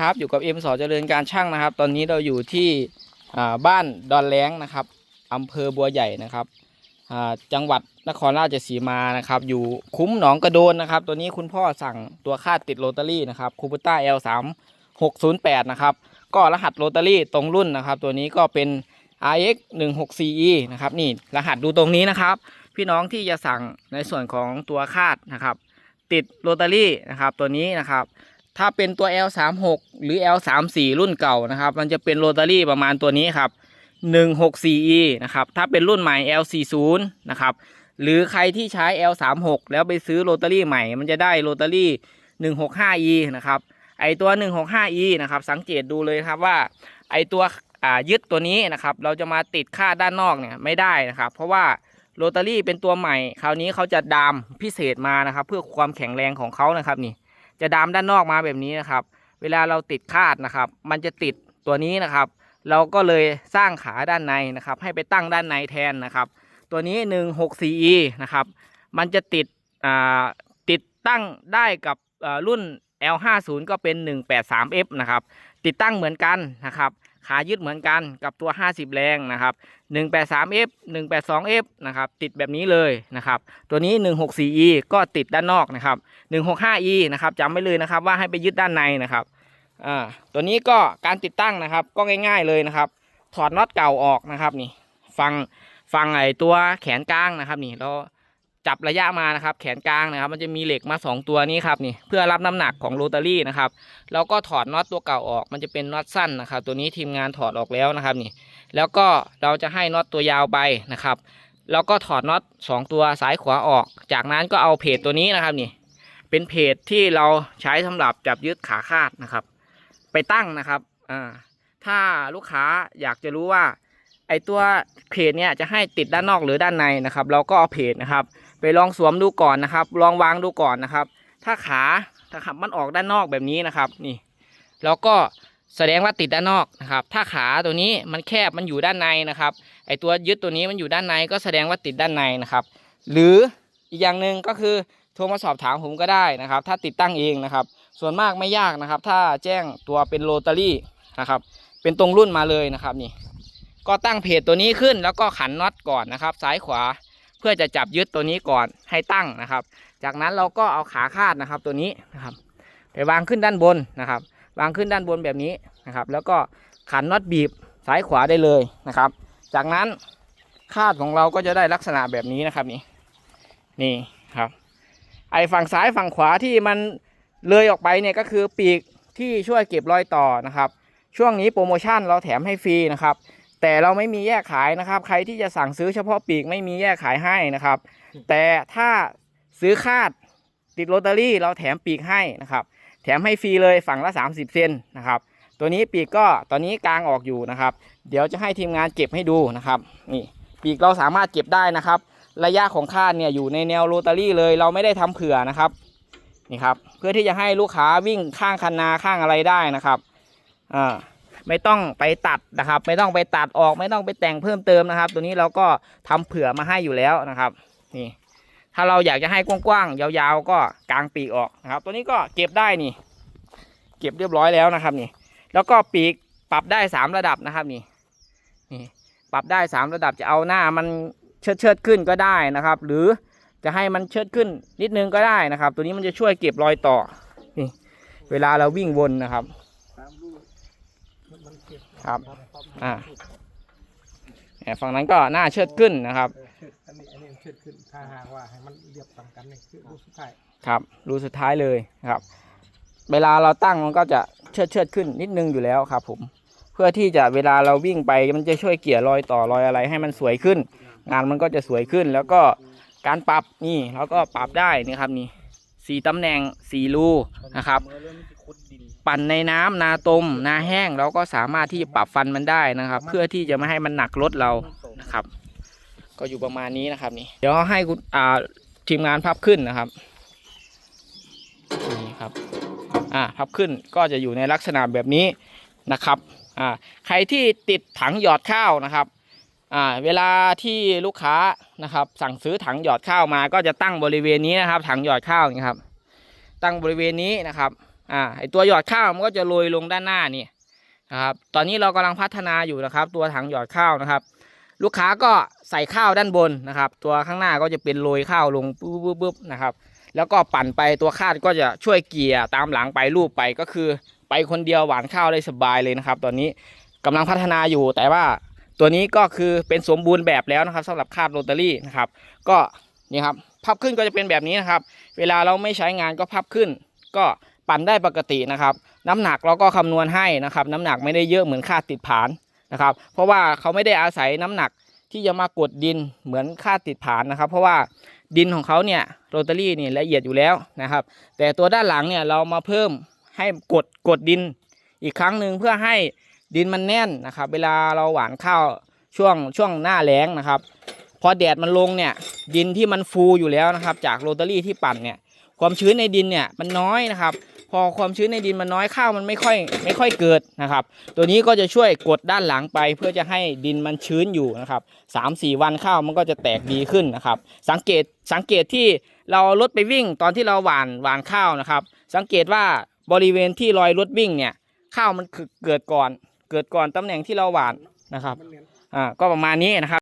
ครับอยู่กับเอ็มสอเจริญการช่างนะครับ ตอนนี้เราอยู่ที่บ้านดอนแล้งนะครับอำเภอบัวใหญ่นะครับจังหวัดนครราชสีมานะครับ อยู่คุ้มหนองกระโดนนะครับ ตัวนี้คุณพ่อสั่งตัวคาดติดโรตารี่นะครับคูปต้า L 3 6 0 8นะครับก็รหัสโรตารี่ตรงรุ่นนะครับ ตัวนี้ก็เป็น RX 1 6 4 E นะครับนี่รหัสดูตรงนี้นะครับ พี่น้องที่จะสั่งในส่วนของตัวคาดนะครับ ติดโรตารี่นะครับตัวนี้นะครับ ถ้าเป็นตัว L36 หรือ L34 รุ่นเก่านะครับ มันจะเป็นโรตารี่ประมาณตัวนี้ครับ 164E นะครับ ถ้าเป็นรุ่นใหม่ L40 นะครับ หรือใครที่ใช้ L36 แล้วไปซื้อโรตารี่ใหม่ มันจะได้โรตารี่ 165E นะครับ ไอตัว 165E นะครับ สังเกตดูเลยครับว่า ไอตัวยึดตัวนี้นะครับ เราจะมาติดค่าด้านนอกเนี่ยไม่ได้นะครับ เพราะว่าโรตารี่เป็นตัวใหม่ คราวนี้เขาจะดามพิเศษมานะครับ เพื่อความแข็งแรงของเขานะครับนี่ จะดามด้านนอกมาแบบนี้นะครับ เวลาเราติดคาดนะครับ มันจะติดตัวนี้นะครับ เราก็เลยสร้างขาด้านในนะครับ ให้ไปตั้งด้านในแทนนะครับ ตัวนี้ 164e นะครับ มันจะติดอ่าติดตั้งได้กับรุ่น L50 ก็เป็น 183f นะครับ ติดตั้งเหมือนกันนะครับ ขายึดเหมือนกันกับตัว 50 แรงนะครับ 183f 182f นะครับติดแบบนี้เลยนะครับ ตัวนี้ 164e ก็ติดด้านนอกนะครับ 165e นะครับจำไว้เลยนะครับว่าให้ไปยึดด้านในนะครับอ่าตัวนี้ก็การติดตั้งนะครับก็ง่ายๆเลยนะครับ ถอดน็อตเก่าออกนะครับนี่ฟังฟังไอตัวแขนกลางนะครับนี่เรา จับระยะมานะครับ แขนกลางนะครับ มันจะมีเหล็กมา 2 ตัวนี้ครับนี่เพื่อรับน้ำหนักของโรตารี่นะครับแล้วก็ถอดน็อตตัวเก่าออก มันจะเป็นน็อตสั้นนะครับ ตัวนี้ทีมงานถอดออกแล้วนะครับนี่ แล้วก็เราจะให้น็อตตัวยาวไปนะครับ แล้วก็ถอดน็อตสองตัวซ้ายขวาออก จากนั้นก็เอาเพจตัวนี้นะครับนี่ เป็นเพจที่เราใช้สำหรับจับยึดขาคาดนะครับ ไปตั้งนะครับอ่าถ้าลูกค้าอยากจะรู้ว่าไอตัวเพจเนี่ยจะให้ติดด้านนอกหรือด้านในนะครับ เราก็เอาเพจนะครับ ไปลองสวมดูก่อนนะครับ ลองวางดูก่อนนะครับ ถ้าขาถ้าขับมันออกด้านนอกแบบนี้นะครับ นี่เราก็แสดงว่าติดด้านนอกนะครับ ถ้าขาตัวนี้มันแคบมันอยู่ด้านในนะครับ ไอตัวยึดตัวนี้มันอยู่ด้านในก็แสดงว่าติดด้านในนะครับ หรืออีกอย่างหนึ่งก็คือโทรมาสอบถามผมก็ได้นะครับ ถ้าติดตั้งเองนะครับ ส่วนมากไม่ยากนะครับ ถ้าแจ้งตัวเป็นโรตารี่นะครับ เป็นตรงรุ่นมาเลยนะครับนี่ ก็ตั้งเพจตัวนี้ขึ้นแล้วก็ขันน็อตก่อนนะครับ ซ้ายขวา เพื่อจะจับยึดตัวนี้ก่อนให้ตั้งนะครับ จากนั้นเราก็เอาขาคาดนะครับตัวนี้นะครับไปวางขึ้นด้านบนนะครับ วางขึ้นด้านบนแบบนี้นะครับ แล้วก็ขันน็อตบีบซ้ายขวาได้เลยนะครับ จากนั้นคาดของเราก็จะได้ลักษณะแบบนี้นะครับนี่นี่ครับ ไอฝั่งซ้ายฝั่งขวาที่มันเลยออกไปเนี่ยก็คือปีกที่ช่วยเก็บรอยต่อนะครับ ช่วงนี้โปรโมชั่นเราแถมให้ฟรีนะครับ แต่เราไม่มีแยกขายนะครับ ใครที่จะสั่งซื้อเฉพาะปีกไม่มีแยกขายให้นะครับ แต่ถ้าซื้อคาดติดโรตารี่เราแถมปีกให้นะครับ แถมให้ฟรีเลยฝั่งละ 30 เซนนะครับ ตัวนี้ปีกก็ตอนนี้กลางออกอยู่นะครับ เดี๋ยวจะให้ทีมงานเก็บให้ดูนะครับนี่ปีกเราสามารถเก็บได้นะครับ ระยะของคาดเนี่ยอยู่ในแนวโรตารี่เลยเราไม่ได้ทำเผื่อนะครับนี่ครับเพื่อที่จะให้ลูกค้าวิ่งข้างคันนาข้างอะไรได้นะครับอ่า ไม่ต้องไปตัดนะครับ ไม่ต้องไปตัดออกไม่ต้องไปแต่งเพิ่มเติมนะครับ ตัวนี้เราก็ทำเผื่อมาให้อยู่แล้วนะครับนี่ถ้าเราอยากจะให้กว้างๆยาวๆ ก็กางปีกออกนะครับ ตัวนี้ก็เก็บได้นี่ เก็บเรียบร้อยแล้วนะครับนี่ แล้วก็ปีกปรับได้สามระดับนะครับนี่นี่ปรับได้สามระดับจะเอาหน้ามันเชิดเชิดขึ้นก็ได้นะครับ หรือจะให้มันเชิดขึ้นนิดนึงก็ได้นะครับ ตัวนี้มันจะช่วยเก็บรอยต่อนี่เวลาเราวิ่งวนนะครับ ตามรูมันมันเก็บ ครับ อ่าเแหมฝั่งนั้นก็หน้าเชิดขึ้นนะครับออเชิดอันนี้อันนี้มันเชิดขึ้นถ้าหากว่าให้มันเรียบต่างกันนี่คือรูปสุดท้ายครับรูสุดท้ายเลยครับ เวลาเราตั้งมันก็จะเชิดเชิดขึ้นนิดนึงอยู่แล้วครับ ผม เพื่อที่จะเวลาเราวิ่งไปมันจะช่วยเกี่ยรอยต่อรอยอะไรให้มันสวยขึ้น งานมันก็จะสวยขึ้น แล้วก็การปรับนี่เราก็ปรับได้นี่ครับนี่สี่ตำแหน่งสี่รูนะครับ ปั่นในน้ำนาตมนาแห้งเราก็สามารถที่จะปรับฟันมันได้นะครับ เพื่อที่จะไม่ให้มันหนักรถเรานะครับ ก็อยู่ประมาณนี้นะครับนี่เดี๋ยวให้คุณอ่าทีมงานพับขึ้นนะครับนี่ครับอ่าพับขึ้นก็จะอยู่ในลักษณะแบบนี้นะครับอ่าใครที่ติดถังหยอดข้าวนะครับอ่าเวลาที่ลูกค้านะครับ สั่งซื้อถังหยอดข้าวมา ก็จะตั้งบริเวณนี้นะครับ ถังหยอดข้าวนี้ครับ ตั้งบริเวณนี้นะครับ อ่าไอตัวหยอดข้าวมันก็จะโรยลงด้านหน้านี่นะครับตอนนี้เรากำลังพัฒนาอยู่นะครับ ตัวถังหยอดข้าวนะครับ ลูกค้าก็ใส่ข้าวด้านบนนะครับ ตัวข้างหน้าก็จะเป็นโรยข้าวลงปุ๊บปุ๊บปุ๊บนะครับ แล้วก็ปั่นไปตัวคาดก็จะช่วยเกียร์ตามหลังไปรูปไปก็คือ ไปคนเดียวหวานข้าวได้สบายเลยนะครับ ตอนนี้กำลังพัฒนาอยู่แต่ว่าตัวนี้ก็คือเป็นสมบูรณ์แบบแล้วนะครับสำหรับคาดโรตารี่นะครับ ก็นี่ครับพับขึ้นก็จะเป็นแบบนี้นะครับ เวลาเราไม่ใช้งานก็พับขึ้น ก็ ปั่นได้ปกตินะครับ น้ำหนักเราก็คำนวณให้นะครับ น้ำหนักไม่ได้เยอะเหมือนค่าติดผานนะครับ เพราะว่าเขาไม่ได้อาศัยน้ำหนักที่จะมากดดินเหมือนค่าติดผานนะครับ เพราะว่าดินของเขาเนี่ยโรตารี่นี่ละเอียดอยู่แล้วนะครับ แต่ตัวด้านหลังเนี่ยเรามาเพิ่มให้กดกดดินอีกครั้งหนึ่งเพื่อให้ดินมันแน่นนะครับ เวลาเราหว่านข้าวช่วงช่วงหน้าแล้งนะครับพอแดดมันลงเนี่ยดินที่มันฟูอยู่แล้วนะครับ จากโรตารี่ที่ปั่นเนี่ยความชื้นในดินเนี่ยมันน้อยนะครับ พอความชื้นในดินมันน้อยข้าวมันไม่ค่อยไม่ค่อยเกิดนะครับ ตัวนี้ก็จะช่วยกดด้านหลังไป เพื่อจะให้ดินมันชื้นอยู่นะครับสามสี่วันข้าวมันก็จะแตกดีขึ้นนะครับ สังเกตสังเกตที่เรารถไปวิ่งตอนที่เราหว่านหว่านข้าวนะครับ สังเกตว่าบริเวณที่รอยรถวิ่งเนี่ยข้าวมันคือเกิดก่อน เกิดก่อนตำแหน่งที่เราหว่านนะครับอ่าก็ประมาณนี้นะครับ